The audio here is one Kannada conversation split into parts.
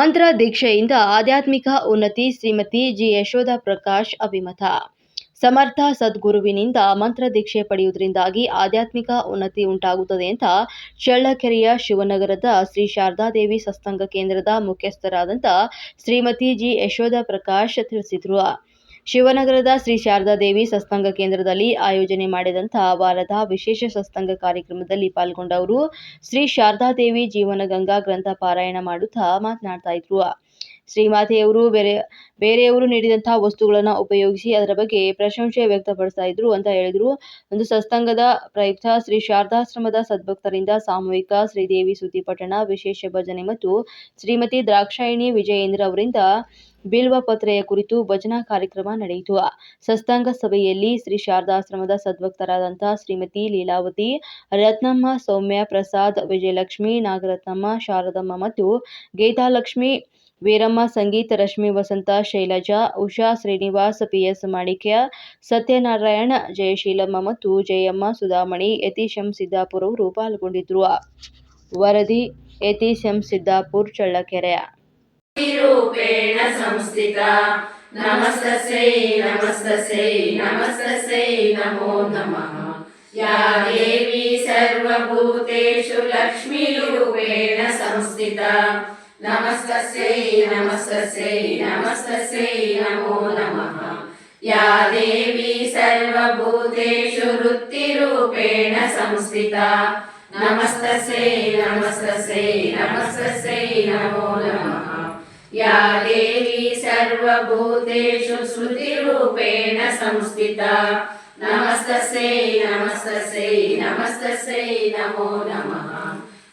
ಮಂತ್ರ ದೀಕ್ಷೆಯಿಂದ ಆಧ್ಯಾತ್ಮಿಕ ಉನ್ನತಿ ಶ್ರೀಮತಿ ಜಿ. ಯಶೋಧ ಪ್ರಕಾಶ್ ಅಭಿಮತ. ಸಮರ್ಥ ಸದ್ಗುರುವಿನಿಂದ ಮಂತ್ರ ದೀಕ್ಷೆ ಪಡೆಯುವುದರಿಂದಾಗಿ ಆಧ್ಯಾತ್ಮಿಕ ಉನ್ನತಿ ಉಂಟಾಗುತ್ತದೆ ಅಂತ ಚಳ್ಳಕೆರೆಯ ಶಿವನಗರದ ಶ್ರೀ ಶಾರದಾದೇವಿ ಸತ್ಸಂಗ ಕೇಂದ್ರದ ಮುಖ್ಯಸ್ಥರಾದಂಥ ಶ್ರೀಮತಿ ಜಿ. ಯಶೋಧ ಪ್ರಕಾಶ್ ತಿಳಿಸಿದರು. ಶಿವನಗರದ ಶ್ರೀ ಶಾರದಾದೇವಿ ಸತ್ಸಂಗ ಕೇಂದ್ರದಲ್ಲಿ ಆಯೋಜನೆ ಮಾಡಿದಂಥ ವಾರದ ವಿಶೇಷ ಸತ್ಸಂಗ ಕಾರ್ಯಕ್ರಮದಲ್ಲಿ ಪಾಲ್ಗೊಂಡವರು ಶ್ರೀ ಶಾರದಾದೇವಿ ಜೀವನಗಂಗಾ ಗ್ರಂಥ ಪಾರಾಯಣ ಮಾಡುತ್ತಾ ಮಾತನಾಡ್ತಾ ಇದ್ರು. ಶ್ರೀಮಾತೆಯವರು ಬೇರೆ, ಬೇರೆಯವರು ನೀಡಿದಂತಹ ವಸ್ತುಗಳನ್ನು ಉಪಯೋಗಿಸಿ ಅದರ ಬಗ್ಗೆ ಪ್ರಶಂಸೆ ವ್ಯಕ್ತಪಡಿಸ್ತಾ ಇದ್ರು ಅಂತ ಹೇಳಿದ್ರು. ಒಂದು ಸತ್ಸಂಗದ ಪ್ರಯುಕ್ತ ಶ್ರೀ ಶಾರದಾಶ್ರಮದ ಸದ್ಭಕ್ತರಿಂದ ಸಾಮೂಹಿಕ ಶ್ರೀದೇವಿ ಸುದ್ದಿ ಪಠಣ, ವಿಶೇಷ ಭಜನೆ ಮತ್ತು ಶ್ರೀಮತಿ ದ್ರಾಕ್ಷಾಯಿಣಿ ವಿಜಯೇಂದ್ರ ಅವರಿಂದ ಬಿಲ್ವ ಪತ್ರೆಯ ಕುರಿತು ಭಜನಾ ಕಾರ್ಯಕ್ರಮ ನಡೆಯಿತು. ಸತ್ಸಂಗ ಸಭೆಯಲ್ಲಿ ಶ್ರೀ ಶಾರದಾಶ್ರಮದ ಸದ್ಭಕ್ತರಾದಂತಹ ಶ್ರೀಮತಿ ಲೀಲಾವತಿ, ರತ್ನಮ್ಮ, ಸೌಮ್ಯ ಪ್ರಸಾದ್, ವಿಜಯಲಕ್ಷ್ಮಿ, ನಾಗರತ್ನಮ್ಮ, ಶಾರದಮ್ಮ ಮತ್ತು ಗೀತಾಲಕ್ಷ್ಮಿ ವೀರಮ್ಮ, ಸಂಗೀತ ರಶ್ಮಿ, ವಸಂತ, ಶೈಲಜಾ, ಉಷಾ, ಶ್ರೀನಿವಾಸ್, ಪಿಎಸ್ ಮಾಣಿಕ್ಯ, ಸತ್ಯನಾರಾಯಣ, ಜಯಶೀಲಮ್ಮ ಮತ್ತು ಜಯಮ್ಮ, ಸುಧಾಮಣಿ, ಯತೀಶ್ ಎಂ ಸಿದ್ದಾಪುರ್ ಅವರು ಪಾಲ್ಗೊಂಡಿದ್ರು. ವರದಿ, ಯತೀಶ್ ಎಂ ಸಿದ್ದಾಪುರ್, ಚಳ್ಳಕೆರೆ. ನಮಸ್ತಸೈ ಲಕ್ಷ್ಮೀರೂಪೇಣ नमस्तस्यै नमस्तस्यै नमस्तस्यै नमो नमः या देवी सर्वभूतेषु वृत्तिरूपेण संस्थिता नमस्तस्यै नमस्तस्यै नमस्तस्यै नमो नमः या देवी सर्वभूतेषु स्मृतिरूपेण संस्थिता नमस्तस्यै नमस्तस्यै नमस्तस्यै नमो नमः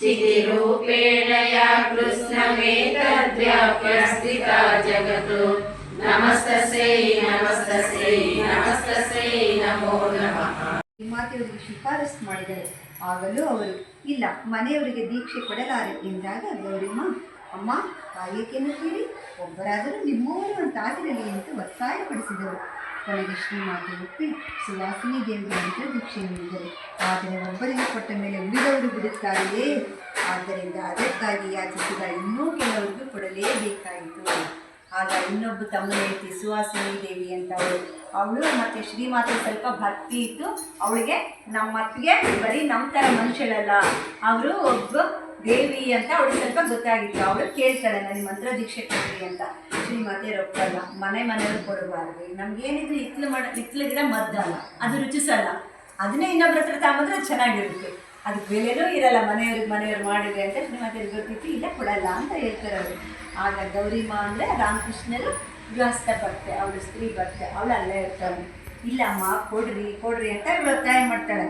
चितिरूपेण या कृष्णमेतद्व्याप्य स्थिता जगतो नमस्तस्यै नमस्तस्यै नमस्तस्यै नमो नमः ಮಾತೆಯವರಿಗೆ ಶಿಫಾರಸು ಮಾಡಿದರೆ ಆಗಲೂ ಅವರು ಇಲ್ಲ ಮನೆಯವರಿಗೆ ದೀಕ್ಷೆ ಕೊಡಲಾರೆ ಎಂದಾಗ ಗೌರಿಮ್ಮ ಅಮ್ಮ ಕಾಯಕೇನು ಕೇಳಿ ಒಬ್ಬರಾದರೂ ನಿಮ್ಮವರು ಅಂತ ಆಗಿರಲಿ ಅಂತ ಒತ್ತಾಯಪಡಿಸಿದರು ಕೊನೆಗೆ ಶ್ರೀಮಾತೆ ಸುವಾಸಿನಿ ದೇವಿಗೆ ಮಂತ್ರ ದೀಕ್ಷೆ ನೀಡಿದರು. ಆದರೆ ಒಬ್ಬರಿಗೆ ಕೊಟ್ಟ ಮೇಲೆ ಉಳಿದವರು ಬಿಡುತ್ತಾರೆಯೇ? ಆದ್ದರಿಂದ ಅದಕ್ಕಾಗಿ ಯಾಚಿಸಿದ ಇನ್ನೂ ಕೆಲವರಿಗೂ ಕೊಡಲೇಬೇಕಾಯಿತು. ಆಗ ಇನ್ನೊಬ್ಬ ತಮ್ಮನೇತಿ ಸುವಾಸಿನಿ ದೇವಿ ಅಂತ ಅವಳು ಅವಳು ಮತ್ತು ಶ್ರೀಮಾತೆ ಸ್ವಲ್ಪ ಭಕ್ತಿ ಇತ್ತು ಅವಳಿಗೆ ನಮ್ಮ ಅತ್ತಿಗೆ ಬರೀ ನಮ್ಮ ಥರ ಮನುಷ್ಯಳಲ್ಲ, ಅವರು ಒಬ್ಬ ದೇವಿ ಅಂತ ಅವಳು ಸ್ವಲ್ಪ ಗೊತ್ತಾಗಿತ್ತು. ಅವಳು ಕೇಳ್ತಾಳೆ ನನಗೆ ಮಂತ್ರ ದೀಕ್ಷೆ ಕೊಡ್ರಿ ಅಂತ. ಶ್ರೀಮತಿ ರೊಕ್ಕಲ್ಲ, ಮನೆ ಮನೆಯವ್ರು ಕೊಡಬಾರ್ದು. ನಮ್ಗೇನಿದ್ರು ಹಿತ್ಲು ಮಾಡ, ಹಿತ್ಲು ಗಿಡ ಮದ್ದಲ್ಲ, ಅದು ರುಚಿಸಲ್ಲ. ಅದನ್ನೇ ಇನ್ನೊಬ್ರ ಹತ್ರ ತಗೊಂಡ್ರೆ ಅದು ಚೆನ್ನಾಗಿರುತ್ತೆ. ಅದಕ್ಕೆ ಬೆಲೆನೂ ಇರಲ್ಲ, ಮನೆಯವ್ರಿಗೆ ಮನೆಯವ್ರು ಮಾಡಿದ್ರೆ ಅಂತ ಶ್ರೀಮತಿ ಗೊತ್ತಿತ್ತು, ಇಲ್ಲ ಕೊಡಲ್ಲ ಅಂತ ಹೇಳ್ತಾರೆ ಅವರು. ಆಗ ಗೌರಿಮಾ ಅಂದರೆ ರಾಮಕೃಷ್ಣರು ಗೃಹಸ್ಥ ಬರ್ತೆ ಅವಳು ಸ್ತ್ರೀ ಬರ್ತೆ ಅವಳು ಅಲ್ಲೇ ಇರ್ತಾಳೆ. ಇಲ್ಲ ಅಮ್ಮ, ಕೊಡ್ರಿ ಕೊಡ್ರಿ ಅಂತ ಇವಳು ಒತ್ತಾಯ ಮಾಡ್ತಾಳೆ.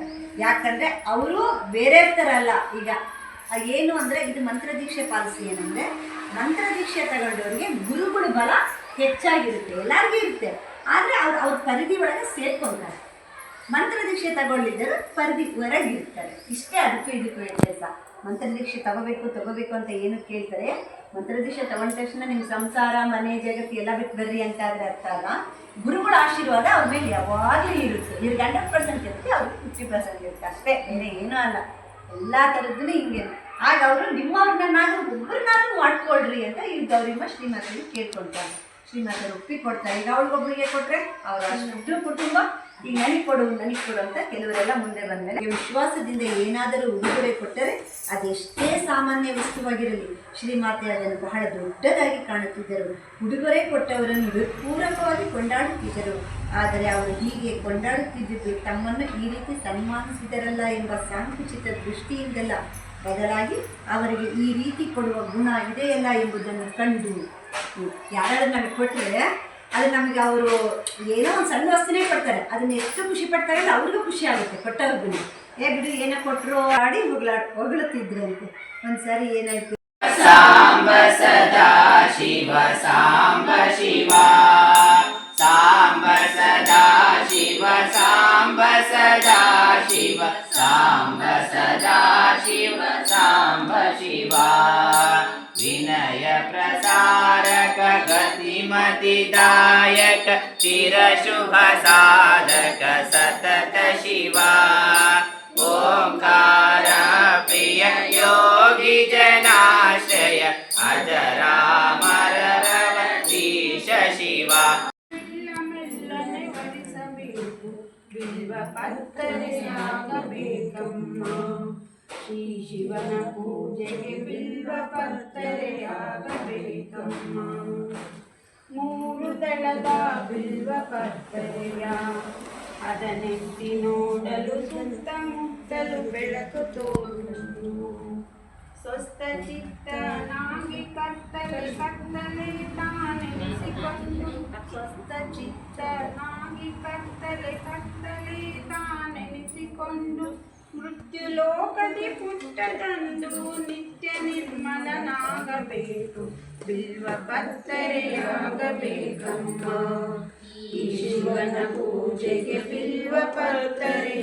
ಯಾಕಂದರೆ ಅವರು ಬೇರೆ ಥರ ಅಲ್ಲ. ಈಗ ಏನು ಅಂದರೆ ಇದು ಮಂತ್ರ ದೀಕ್ಷೆ ಪಾಲಿಸಿ ಏನಂದರೆ ಮಂತ್ರ ದೀಕ್ಷೆ ತಗೊಂಡವ್ರಿಗೆ ಗುರುಗಳ ಬಲ ಹೆಚ್ಚಾಗಿರುತ್ತೆ, ಎಲ್ಲರಿಗೂ ಇರುತ್ತೆ. ಆದರೆ ಅವ್ರು ಅವ್ರ ಪರಿಧಿ ಒಳಗೆ ಸೇರ್ಕೊಳ್ತಾರೆ ಮಂತ್ರ ದೀಕ್ಷೆ ತಗೊಳ್ಳಿದ್ದರು ಪರಿಧಿ ಹೊರಗಿರ್ತಾರೆ. ಇಷ್ಟೇ ಅದಕ್ಕೂ ಇದಕ್ಕೂ ವ್ಯತ್ಯಾಸ. ಮಂತ್ರ ದೀಕ್ಷೆ ತಗೋಬೇಕು ತಗೋಬೇಕು ಅಂತ ಏನು ಕೇಳ್ತಾರೆ? ಮಂತ್ರ ದೀಕ್ಷೆ ತಗೊಂಡ ತಕ್ಷಣ ನಿಮ್ಮ ಸಂಸಾರ, ಮನೆ, ಜಗತ್ತು ಎಲ್ಲ ಬಿಟ್ಟು ಬರ್ರಿ ಅಂತ ಆದರೆ ಅರ್ಥ ಅಲ್ಲ. ಗುರುಗಳ ಆಶೀರ್ವಾದ ಅವ್ರ ಮೇಲೆ ಯಾವಾಗಲೂ ಇರುತ್ತೆ. ಇವ್ರಿಗೆ ಹಂಡ್ರೆಡ್ ಪರ್ಸೆಂಟ್ ಇರುತ್ತೆ ಅವ್ರಿಗೆ ಫಿಫ್ಟಿ ಪರ್ಸೆಂಟ್ ಇರುತ್ತೆ. ಅಷ್ಟೇ, ಬೇರೆ ಏನೂ ಅಲ್ಲ. ಎಲ್ಲ ಥರದ್ದು ಹಿಂಗೆ. ಆಗ ಅವರು ನಿಮ್ಮವ್ರನ್ನಾದ್ರೂ ಒಬ್ಬರನ್ನಾದ್ರೂ ಮಾಡ್ಕೊಳ್ರಿ ಅಂತ ಈ ಗೌರಿಮ್ಮ ಶ್ರೀಮತಿಗೆ ಕೇಳ್ಕೊಳ್ತಾರೆ. ಶ್ರೀಮಾತರು ಒಪ್ಪಿ ಕೊಡ್ತಾರೆ. ಈಗ ಅವಳಿಗೊಬ್ಬರಿಗೆ ಕೊಟ್ಟರೆ ಅವರ ಅಷ್ಟು ಕುಟುಂಬ ಈಗ ನನಗೆ ಕೊಡು ನನಗೆ ಕೊಡು ಅಂತ ಕೆಲವರೆಲ್ಲ ಮುಂದೆ ಬಂದಮೇಲೆ. ವಿಶ್ವಾಸದಿಂದ ಏನಾದರೂ ಉಡುಗೊರೆ ಕೊಟ್ಟರೆ ಅದೆಷ್ಟೇ ಸಾಮಾನ್ಯ ವಸ್ತುವಾಗಿರಲಿ. ಶ್ರೀಮಾತೆ ಅದನ್ನು ಬಹಳ ದೊಡ್ಡದಾಗಿ ಕಾಣುತ್ತಿದ್ದರು. ಉಡುಗೊರೆ ಕೊಟ್ಟವರನ್ನು ಹೃತ್ಪೂರ್ವಕವಾಗಿ ಕೊಂಡಾಡುತ್ತಿದ್ದರು. ಆದರೆ ಅವರು ಹೀಗೆ ಕೊಂಡಾಡುತ್ತಿದ್ದುದು ತಮ್ಮನ್ನು ಈ ರೀತಿ ಸನ್ಮಾನಿಸಿದರಲ್ಲ ಎಂಬ ಸಂಕುಚಿತ ದೃಷ್ಟಿಯಿಂದಲ್ಲ. ಬದಲಾಗಿ ಅವರಿಗೆ ಈ ರೀತಿ ಕೊಡುವ ಗುಣ ಇದೆಯಲ್ಲ ಎಂಬುದನ್ನು ಕಂಡು. ಯಾರಾದ್ರೂ ನಮಗೆ ಕೊಟ್ಟರೆ ಅದು ನಮಗೆ ಅವರು ಏನೋ ಒಂದು ಸಣ್ಣ ವಸ್ತುನೇ ಕೊಡ್ತಾರೆ. ಅದನ್ನ ಎಷ್ಟು ಖುಷಿ ಪಡ್ತಾರೆ ಅಂದರೆ ಅವ್ರಿಗೂ ಖುಷಿ ಆಗುತ್ತೆ ಕೊಟ್ಟವ್ರಿಗೂ ಏ ಬಿಡು, ಏನೋ ಕೊಟ್ರು ಆಡಿ ಹೊಗಳಾಡ್ ಹೊಗಳುತ್ತಿದ್ರಂತೆ. ಒಂದ್ಸರಿ ಏನಾಯ್ತು? ಸಾಂಬ ಸದಾ ಶಿವ, ಸಾಂಬ ಶಿವ. ಸಾಂಬ ಸದಾ ಶಿವ, ಸಾಂಬ ಸದಾ ಶಿವ. ಸಾಂಬ ಸದಾ ಶಿವ, ಸಾಂಬ ಶಿವ. ವಿನಯ ಪ್ರಸಾರಕ ಗತಿಮತಿದಾಯಕ ಚಿರ ಶುಭ ಸಾಧಕ, ಸತತ ಶಿವ. ಓಂಕಾರ ಪ್ರಿಯ ಯೋಗಿ ಜನಾಶ್ರಯ ಅಜರಾಮರ ಈಶ ಶಿವ ಮೆಲ್ಲನೆ ವರಿಸಬೇಕು ಬಿಲ್ವ ಪತ್ತರೆಯಾಗಬೇಕಮ್ಮ ಶ್ರೀ ಶಿವನ ಪೂಜೆಗೆ ಬಿಲ್ವ ಪತ್ತರೆಯಾಗಬೇಕಮ್ಮ ಮೂರು ದಳದ ಬಿಲ್ವ ಪತ್ತರೆಯ ಅದನೆತ್ತಿ ನೋಡಲು ಸುತ್ತಮುತ್ತಲು ಬೆಳಕು ತೋರುವುದು ಸ್ವಸ್ಥ ಚಿತ್ತನಾಗಿ ಕತ್ತಲೆ ಕತ್ತಲೆ ತಾನೆನಿಸಿಕೊಂಡು ಸ್ವಸ್ಥ ಚಿತ್ತನಾಗಿ ಕತ್ತಲೆ ಕತ್ತಲೆ ತಾನೆನಿಸಿಕೊಂಡು ಮೃತ್ಯು ಲೋಕದಿ ಪುಟ್ಟದಂದು ನಿತ್ಯ ನಿರ್ಮಲನಾಗಬೇಕು ಬಿಲ್ವ ಪತ್ತರೆಯಾಗಬೇಕಮ್ಮ ಈ ಶಿವನ ಪೂಜೆಗೆ ಬಿಲ್ವ ಪತ್ತರೆಯಾಗಬೇಕಮ್ಮ